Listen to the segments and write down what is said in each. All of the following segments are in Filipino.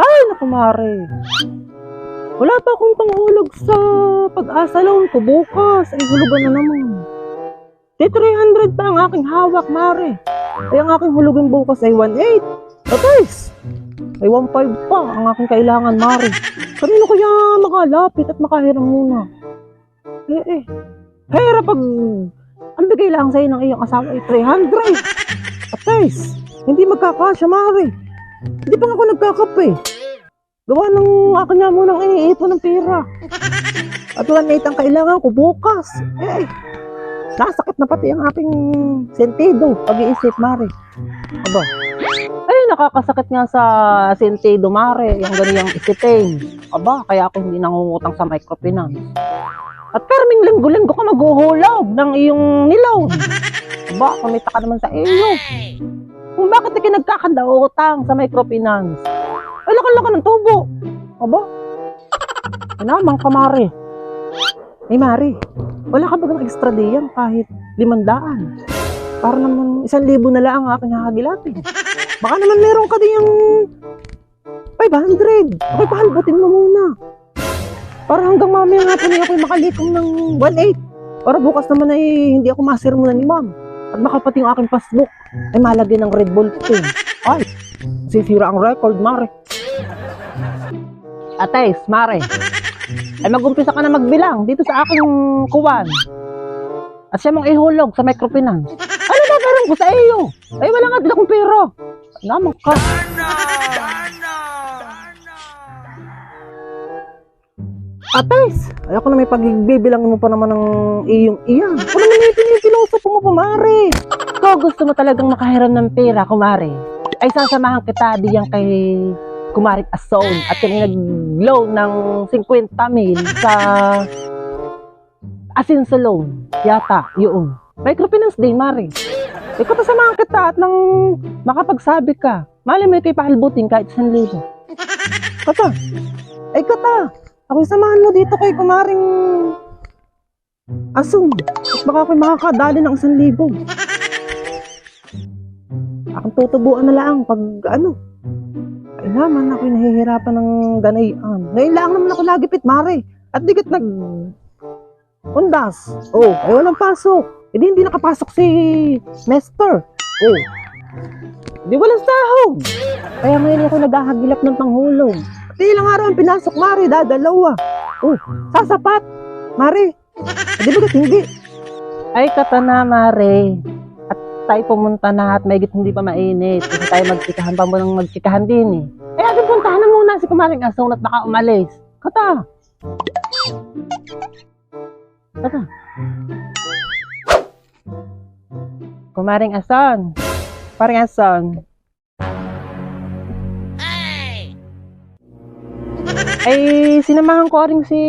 Ay, naku, Mare. Wala pa akong panghulog sa pag-asa loan ko bukas. Ay, hulugan na naman. Di 300 pa ang aking hawak, Mare. Ay, ang aking hulugin bukas ay 1.8. Atais! Ay, 1.5 pa ang aking kailangan, Mare. Kanino kaya makalapit at makahiram muna? Eh, eh. Hera pag ang bigay lang sa'yo ng iyong asawa ay 300. Atais! Hindi magkakasya, Mare. Hindi pa nga ako nagkakape. Gawa ng akin nga munang iniipon ng pera. At 1.8 ang kailangan ko bukas. Eh, nasakit na pati ang aking sentido. Pag-iisip, Mare. Aba. Ay, nakakasakit nga sa sentido, Mare. Yung ganiyang isipin. Aba, kaya ako hindi nangungutang sa microfinance. At perming linggo-linggo ka maghuhulog ng iyong nilaw. Aba, kumita ka naman sa iyo. Kung bakit ka nagkakanda utang sa microfinance? Ay, laki-laki ng tubo. Aba, naman ka, Mare. Ay, Mare, wala ka bagang extra diyan kahit limandaan. Para naman isang libo na lang ang aking hahagilapin. Baka naman meron ka din yung 500. Okay, pahalbutin mo muna. Para hanggang mamaya nga po niya ako'y makalikom ng 1.8. Para bukas naman ay hindi ako masermonan ni ma'am. At baka pati yung aking passbook ay malagyan ng Red Bull team. Ay, sisira ang record, Mare. Ates, Mare. Ay mag-umpisa ka na magbilang dito sa aking kuwan. At siya mong ihulog sa microfinance. Ano ba meron ko sa iyo? Ay wala nga din akong pera. Naman ka. Ates, ay ako na may pagbibilang mo pa naman ng iyong iyan. Ano naman yung pinipilosopo mo pa, Mare? Kung gusto mo talagang makahiram ng pera, kumare, ay sasamahan kita diyan kay Kumaring Ason at kami nag-loan ng 50 mil sa Asinso loan. Yata, yun. Microfinance din, Mare. Ikaw pasamahan kita at nang makapagsabi ka. Mali mo kay pahalbutin kahit 1,000. Kata. Ay, kata. Ako samahan mo dito kay Kumaring Asun. At baka ako'y makakadali ng 1,000. Akong tutubuan na lang pag ano. Ay naman, ako'y nahihirapan ng ganayan. Ngayon lang naman ako nagipit, Mare. At di nag... Undas. Oh, ay walang pasok. Hindi, hindi nakapasok si Mester. Oh. Di walang sahog. Kaya ngayon ako naghahagilap ng panghulog. At ilang araw ang pinasok, Mare, dadalawa. Oh, sasapat. Mare, di ba hindi? Ay, katana, Mare. At tayo pumunta na at may hindi pa mainit. Kasi tayo magtsikahan pa ng magtsikahan din eh. Eh, atin puntahan na muna si Kumaring Asong at baka umalis. Kata. Kata. Kumaring Ason. Paring Ason. Ay, sinamahan ko rin si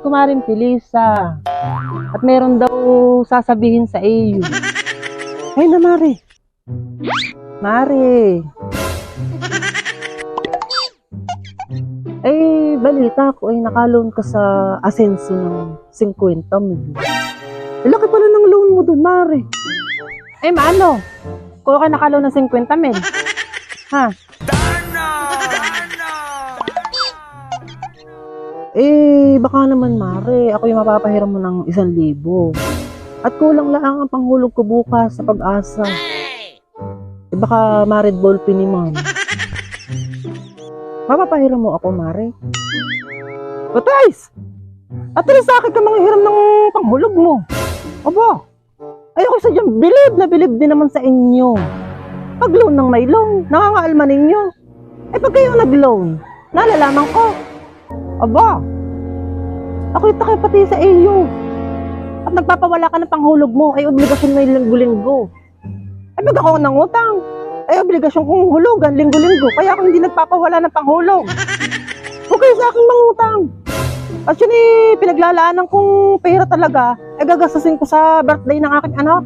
Kumaring Pilisa. At meron daw sasabihin sa iyo. Ay na, Mare. Mare. Ay, balita ko ay nakaloan ka sa asenso ng 50 mil. Eh, laki pala ng loan mo doon, Mare. Ay, maano? Kung ka nakaloan ng 50 mil. Ha? Eh, baka naman, Mare. Ako yung mapapahiram mo ng isang libo. At kulang lang ang panghulog ko bukas sa pag-asa. Eh, baka mared ball pin ni ma'am. Mapapahiram mo ako, Mare. Batais! At rin sa akin ka manghiram ng panghulog mo. Aba, ay ako sadyang bilib na bilib din naman sa inyo. Pag loan ng may loan, nangangaalma ninyo. Eh pag kayo nag-loan, nalalaman ko. Aba, ako ito pati sa iyo. At nagpapawala ka ng panghulog mo, ay obligasyon mo yung linggo-linggo. Ay pag ako nangutang, ay obligasyon kong hulugan linggo-linggo. Kaya ako hindi nagpapawala ng panghulog. Huwag kayo sa akin mangutang. At yun eh, pinaglalaanan kong pera talaga, ay gagastusin ko sa birthday ng aking anak.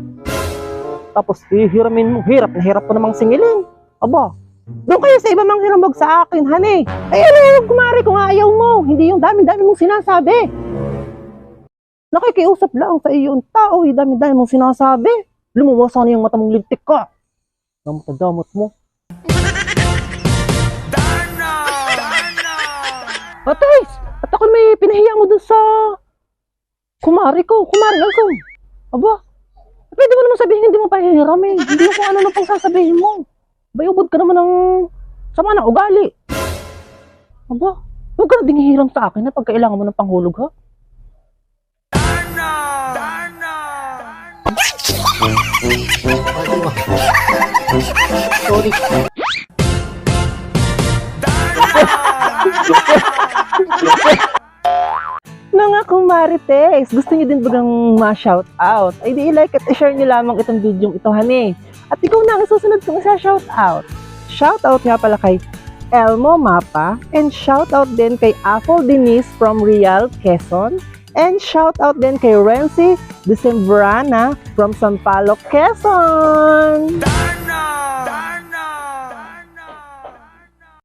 Tapos hihiramin mo, hirap na hirap ko namang singilin. Aba, doon kayo sa iba mang hirambag sa akin, honey. Ay, ano yung kumari kung ayaw mo. Hindi yung dami-dami mong sinasabi. Nakikiusap lang sa iyo yung tao, yung dami-dami mong sinasabi. Lumuwas na yung mata mong lintik ka. Damot-damot mo. Atis! At ako may pinahiya mo dun sa kumari ko, kumari Alsong. Aba, pwede mo naman sabihin hindi mo pahihiram eh. Hindi mo ano na pang sasabihin mo. Bayubod ka naman ng sama ng ugali. Aba, huwag ka na ding hihiram sa akin na pag kailangan mo ng panghulog ha. Sorry. Mga kumarites, gusto niyo din bagang ma-shout out? Ay di like at i-share niyo lamang itong video ito, honey. At ikaw na ang susunod kong isa-shout out. Shout out nga pala kay Elmo Mapa and shout out din kay Apple Denise from Real, Quezon. And shout out din kay Renzi Decembrana from San Palo, Quezon.